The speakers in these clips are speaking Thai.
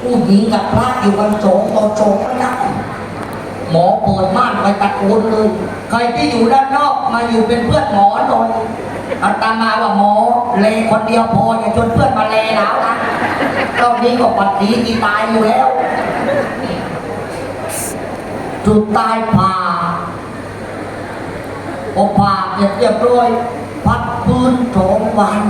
ผู้หญิงกับพระอยู่กันโจงต่อโจงไม่ได้หมอเปิดม่านไปตะโกนเลย ใครที่อยู่ด้านนอกมาอยู่เป็นเพื่อนหมอหน่อยอาตมาว่าหมอเลคนเดียวพออย่าชวนเพื่อนมาเลแล้วนะรอบนี้ก็ปัดดีกีตายอยู่แล้ว จุดตายผ่าพอผ่าเสร็จเรียบร้อย พักพื้นสองวัน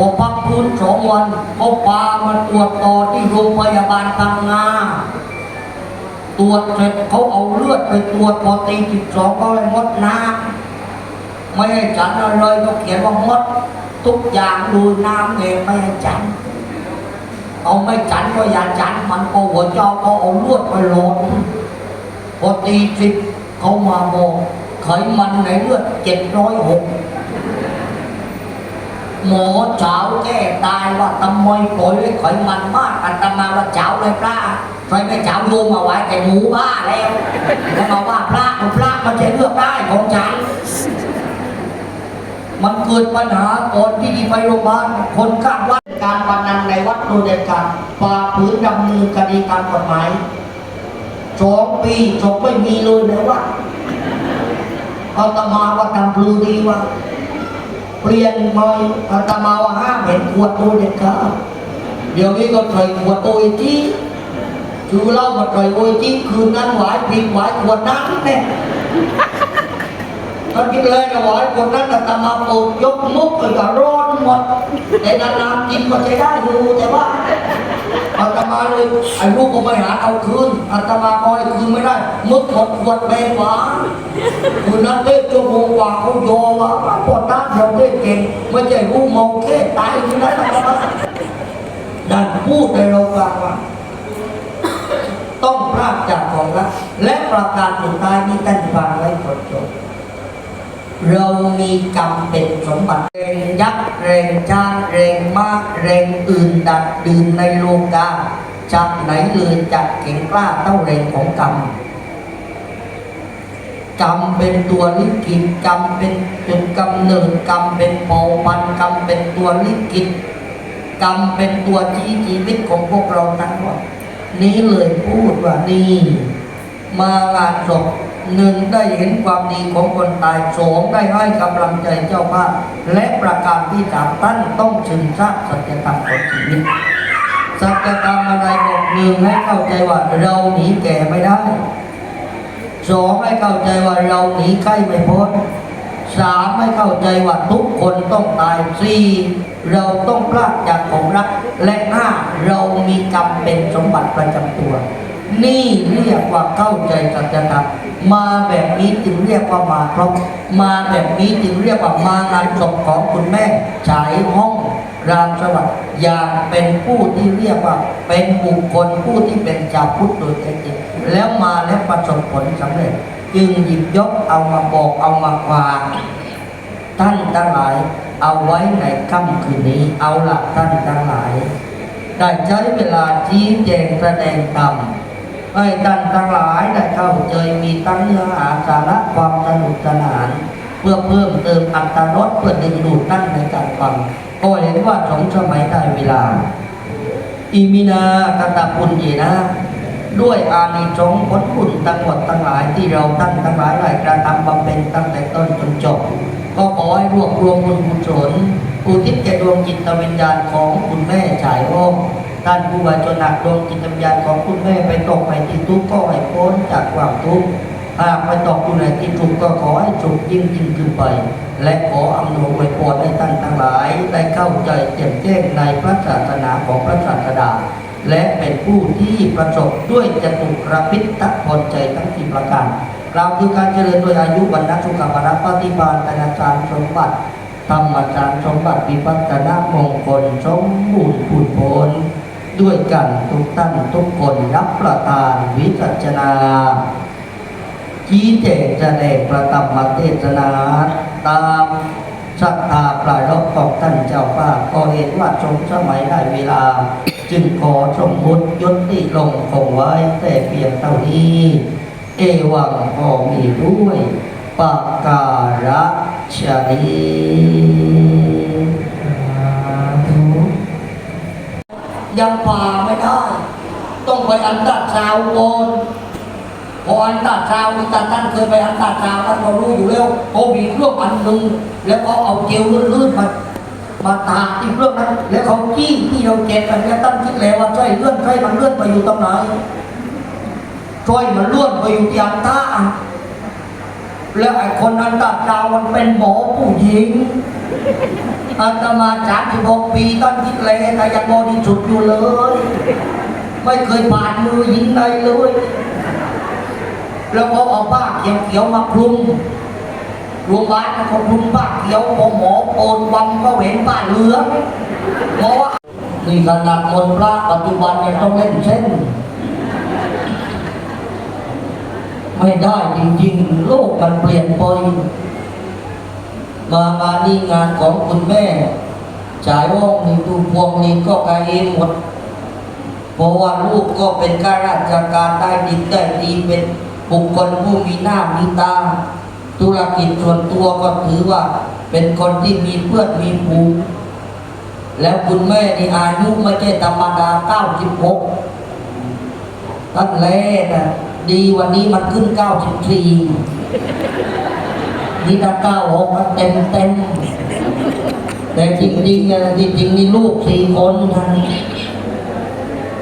พอพักพื้นสองวันเขาพามาตรวจต่อที่โรงพยาบาลพังงาตรวจเสร็จเขาเอาเลือดไปตรวจพอตีสิบสองเขาเลยงดน้ำไม่ให้ฉันอะไรก็เขียนว่างดทุกอย่างดูน้ำเองไม่ให้ฉันเอาไม่จันก็อย่าจันมันก็หัวเจ้าก็เอาลวดไปหลดพอตีสิบเขามาบอกไขมันในเลือดเจ็ดร้อยหก หมอเช้าแก้ตายว่าทำไมปล่อยให้ไขมันมากอันตมาว่าเช้าเลยพระใครไม่เช้าโยมมาไว้แต่หมูบ้าแล้วแล้วมาว่าพระพระมันจะเลือกได้ของฉันมันเกิดปัญหาก่อนที่ไปโรงพยาบาลคนข้างวัดการพนันในวัดโดยเด็ดขาดฝ่าฝืนดำเนินคดีตามกฎหมายสองปีจบไม่มีเลยในวัดอาตมาว่าทำพลูดีว่า เปลี่ยนหน่อาตมาว่าห้ามเห็นขวดโดยเด็ดขาดเดี๋ยวนี้ก็ใส่ขวดโอเอจีคือเล่ามาใส่โอเอจีคืนนั้นหวายผิดหวายขวดน้ำเนี่ย เขาคิดเลยนะว่าไอ้คนนั้นน่ะตามาปลูกยกมุกก็ร้อนหมดแต่นานๆกินก็ใช้ได้อยู่แต่ว่าอาตมาเลยไอ้ลูกก็ไม่หาเอาคืนอาตมาคอยคืนไม่ได้มุกหมดขวดเบนหวาคุณนั้นเทศชั่วโมงกว่าเขาโยว่าปวดน้ำเราเทศเก่งไม่ใช่รู้มองเทศตายอยู่นั้นนะครับดันพูดในโรงการว่าต้องพลาดจากของรักและประการสุดท้ายนี้ท่านฟังไว้ก่อนจบ เรามีกรรมเป็นสมบัติเรงยักษ์เรงจ้างเรงมากเรงอื่นดัดดื่นในโลกาจากไหนเลยจากเก่งกล้าเต้าเรงของกรรมกรรมเป็นตัวลิขิตกรรมเป็นจุดกำเนิดกรรมเป็นเผ่าพันธุ์กรรมเป็นตัวลิขิตกรรมเป็นตัวชี้ชีวิตของพวกเราทั้งหมดนี้เลยพูดว่านี่มางานศพ หนึ่งได้เห็นความดีของคนตายสองได้ให้กำลังใจเจ้าภาพและประการที่สามท่านต้องซึมซาบสัจธรรมของชีวิตสัจธรรมอะไรบอกหนึ่งให้เข้าใจว่าเราหนีแก่ไม่ได้สองให้เข้าใจว่าเราหนีไข้ไม่พ้นสามให้เข้าใจว่าทุกคนต้องตายสี่เราต้องพลาดจากของรัก และห้าเรามีกรรมเป็นสมบัติประจำตัว นี่เรียกว่าเข้าใจสัจธรรมมาแบบนี้จึงเรียกว่ามาครบมาแบบนี้จึงเรียกว่ามางานศพของคุณแม่ฉายห้องรามสวัสดิ์อย่างเป็นผู้ที่เรียกว่า เป็นบุคคลผู้ที่เป็นชาวพุทธโดยแท้จริงแล้วมาแล้วประสบผลสำเร็จ จึงหยิบยกเอามาบอกเอามาวางท่านทั้งหลาย เอาไว้ในค่ำคืนนี้เอาละท่านทั้งหลาย ได้ใช้เวลาชี้แจงแสดงธรรม ให้ท่านทั้งหลายได้เข้าใจมีตั้งเนื้อหาสาระความสนุกสนาน เพื่อเพิ่มเติมอัตรสเพื่อดึงดูดนั่นในการฟังก็เห็นว่าสมสมัยได้เวลา อิมินากตปุญเยนะด้วยอานิสงส์ผลบุญทั้งหมดทั้งหลายที่เราท่านทั้งหลายได้กระทำบำเพ็ญตั้งแต่ต้นจนจบ ก็ขอให้รวบรวมบุญกุศลอุทิศแก่ดวงจิตวิญญาณของคุณแม่ฉายโอ ท่านผู้บาจนหนักดวงจิตวิญญาณของคุณแม่ไปตกไปที่ทุกข์ก็ให้พ้นจากความทุกข์หากไปตกอยู่ในที่ทุกข์ก็ขอให้สุขยิ่งยิ่งขึ้นไป และขออำนวยอวยพรให้ท่านทั้งหลาย ได้เข้าใจแจ่มแจ้งในพระศาสนาของพระศาสดา และเป็นผู้ที่ประสบด้วยจตุรพิทพลใจทั้งสี่ประการกล่าวคือการเจริญโดยอายุวันนสุขภาระปฏิบาลธนาจารย์สมบัติธรรมจารย์สมบัติวิพัฒนามงคลสมบูรณ์ผุนผล ด้วยกันทุกท่านทุกคนรับประทานวิจัจนาชี้แจงแสดงประธรรมเทศนาตามศรัทธาปลายรบของท่านเจ้าป้าก็เห็นว่าชมสมัยได้เวลา จึงขอสมมุติยุติลงคงไว้แต่เพียงเท่านี้ เอวังพอมีด้วยปากการะชนี ยังผ่าไม่ได้ ต้องไปอันตราซาวด์ก่อนพออันตราซาวด์นี่ท่านเคยไปอันตราซาวท่านก็รู้อยู่แล้วเขามีเครื่องอันหนึ่งแล้วก็เอาเจลลื่นๆมามาตากที่เครื่องนั้น แล้วเขาจี้ที่เราเจ็บอันนี้ตั้งคิดแล้วว่าช่วยเลื่อนใช่มันเลื่อนไปอยู่ตรงไหนช่วยมันเลื่อนไปอยู่ที่อันตราแล้วไอ้คนอันตราซาวมันเป็นหมอผู้หญิง อาตมาสามสิบหกปีต้นคิดเลยแต่ยังบริสุทธิ์อยู่เลย ไม่เคยผ่านมือหญิงใดเลย แล้วก็เอาผ้าเขียวๆมาคลุมโรงพยาบาลก็คลุมผ้าเขียวพอหมอโอนวังก็เห็นผ้าเหลืองหมอว่านี่ขนาดมนต์พระปัจจุบันยังต้องเล่นเส้น ไม่ได้จริงๆ โลกมันเปลี่ยนไป มามานี่งานของคุณแม่จ่ายว่องนี่ดูพวงนี่ก็กายเองหมดเพราะว่าลูกก็เป็นข้าราชการได้ดีได้ดีเป็นบุคคลผู้มีหน้ามีตา ธุรกิจส่วนตัวก็ถือว่าเป็นคนที่มีเพื่อนมีผูแล้วคุณแม่นี่อายุไม่ใช่ธรรมดา96ท่านแล่นะดีวันนี้มันขึ้น94 นี่ถ้าเก้าหกมันเต็มเต็มแต่จริงๆเนี่ยจริงๆนี่ลูกสี่คนนะ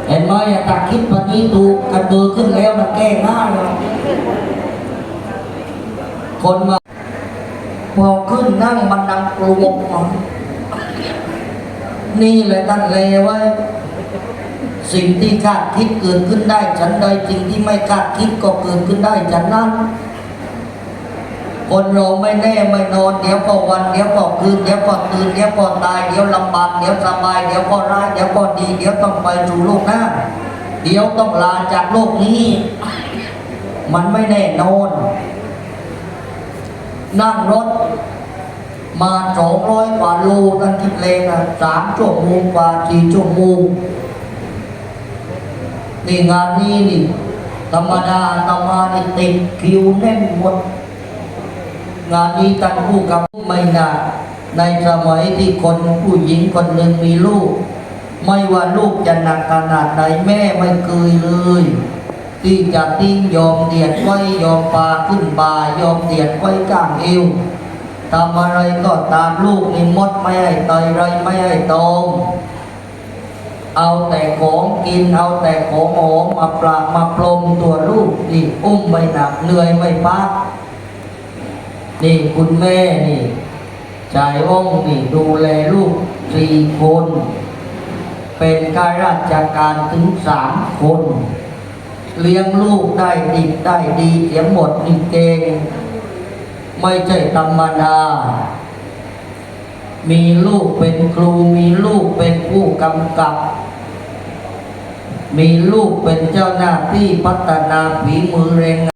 เห็นไหมอะถ้าคิดวันนี้ถูกระเบือขึ้นแล้วมันแก้ง่ายคนมาพอขึ้นนั่งมันดังกลวงมานี่แหละท่านเลไว้ สิ่งที่คาดคิดเกิดขึ้นได้ฉันใดสิ่งที่ไม่คาดคิดก็เกิดขึ้นได้ฉันนั้น คนเราไม่แน่ไม่นอนเดี๋ยวก็วันเดี๋ยวก็คืนเดี๋ยวก็ตื่นเดี๋ยวก็ตายเดี๋ยวลำบากเดี๋ยวสบายเดี๋ยวก็ร้ายเดี๋ยวก็ดีเดี๋ยวต้องไปสู่โลกหน้าเดี๋ยวต้องลาจากโลกนี้ มันไม่แน่นอน นั่งรถ มาสองร้อยกว่าโลนั่นคิดเลงนะสามชั่วโมงกว่าสี่ชั่วโมงนี่งานนี้นี่ธรรมดาธรรมานี่ติดคิวแน่นหมด งานนี้ตั้งคู่กับไม่นานในสมัยที่คนผู้หญิงคนหนึ่งมีลูก ไม่ว่าลูกจะหนักขนาดไหนแม่ไม่เคยเลย ที่จะทิ้งยอมเดียดไว้ยอมปาขึ้นบ่ายอมเดียดไว้ก้างเอวทำอะไรก็ตามลูกนี่มดไม่ให้เตยไรไม่ให้ตองเอาแต่ของกินเอาแต่ของหอมมาปลามาพรมตัวลูกนี่อุ้มไม่หนักเหนื่อยไม่พัก นี่คุณแม่นี่ชายอ้องนี่ดูแลลูกสี่คน เป็นข้าราชการถึงสามคน เลี้ยงลูกได้ดีได้ดีเสียหมดนี่เก่งไม่ใช่ธรรมดา มีลูกเป็นครู มีลูกเป็นผู้กำกับ มีลูกเป็นเจ้าหน้าที่พัฒนาฝีมือแรง